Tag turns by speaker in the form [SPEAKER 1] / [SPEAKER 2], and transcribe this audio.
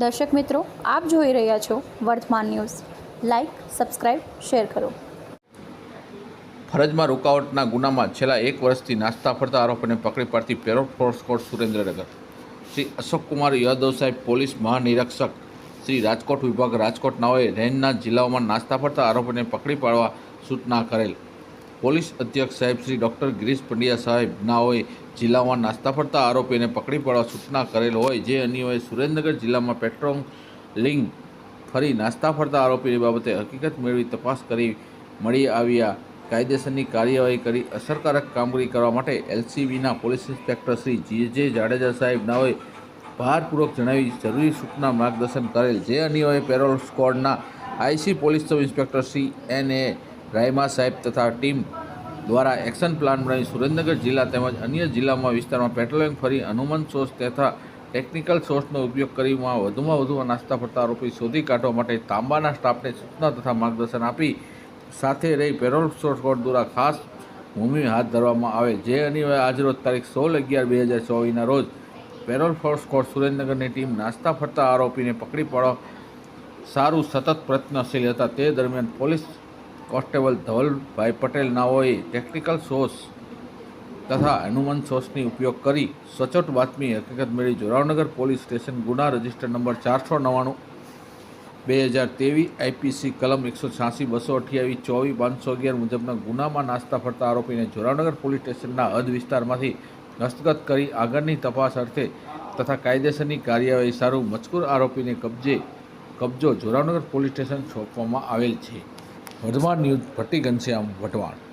[SPEAKER 1] દર્શક મિત્રો, આપ જોઈ રહ્યા છો વર્તમાન ન્યૂઝ. લાઇક સબસ્ક્રાઇબ શેર કરો.
[SPEAKER 2] ફરજમાં રોકાવટના ગુનામાં છેલ્લા એક વર્ષથી નાસ્તા ફરતા આરોપીને પકડી પાડતી parole force court Surendranagar. Shri Ashokkumar Yadav સાહેબ, પોલીસ મહાનિરીક્ષક. શ્રી રાજકોટ વિભાગ રાજકોટ નાઓએ રેન્જના જિલ્લાઓમાં નાસ્તા ફરતા આરોપીને પકડી પાડવા સૂચના કરેલ. પોલીસ અધ્યક્ષ સાહેબ શ્રી ડૉક્ટર ગિરીશ પંડ્યા સાહેબ નાઓએ જિલ્લામાં નાસ્તા ફરતા આરોપીને પકડી પાડવા સૂચના કરેલ હોય, જે અન્યોએ સુરેન્દ્રનગર જિલ્લામાં પેટ્રોલિંગ ફરી નાસ્તા ફરતા આરોપીની બાબતે હકીકત મેળવી તપાસ કરી મળી આવ્યા. કાયદેસરની કાર્યવાહી કરી અસરકારક કામગીરી કરવા માટે એલસીબીના police inspector Shri G J Jadeja સાહેબ નાઓએ ભારપૂર્વક જણાવી જરૂરી સૂચના માર્ગદર્શન કરેલ, જે અન્યોએ parole સ્કોડના IC police sub inspector Shri N A Raima સાહેબ તથા ટીમ દ્વારા એક્શન પ્લાન બનાવી સુરેન્દ્રનગર જિલ્લા તેમજ અન્ય જિલ્લામાં વિસ્તારમાં પેટ્રોલિંગ ફરી હનુમાન સોર્સ તથા ટેકનિકલ સોર્સનો ઉપયોગ કરીમાં વધુમાં વધુ નાસ્તા ફરતા આરોપી શોધી કાઢવા માટે તાંબાના સ્ટાફને સૂચના તથા માર્ગદર્શન આપી સાથે રહી પેરોલ સોર્સ કોડ દ્વારા ખાસ ભૂમિ હાથ ધરવામાં આવે. જે અનિવાર્ય આજરોજ તારીખ સોળ અગિયાર બે હજાર ચોવીસના રોજ પેરોલ ફોર્સ કોર્ટ સુરેન્દ્રનગરની ટીમ નાસ્તા ફરતા આરોપીને પકડી પાડવા સારું સતત પ્રયત્નશીલ હતા. તે દરમિયાન police constable Dhavalbhai Patel નાઓએ technical source તથા હનુમાન સોર્સની ઉપયોગ કરી સચોટ બાતમી હકીકત મેળવી જોરાવનગર પોલીસ સ્ટેશન ગુના રજિસ્ટર નંબર ચારસો નવ્વાણું, બે હજાર ત્રેવીસ આઈપીસી કલમ એકસો છ્યાસી, બસો અઠ્યાવીસ, ચોવીસ, પાંચસો અગિયાર મુજબના ગુનામાં નાસ્તા ફરતા આરોપીને જોરાવનગર પોલીસ સ્ટેશનના હદ વિસ્તારમાંથી હસ્તગત કરી આગળની તપાસ અર્થે તથા કાયદેસરની કાર્યવાહી સારું મજકૂર આરોપીને કબજે કબજો જોરાવનગર પોલીસ સ્ટેશન સોંપવામાં આવેલ છે. વર્ધમાન ન્યૂઝ ભટ્ટી ઘનશ્યામ વટવાણ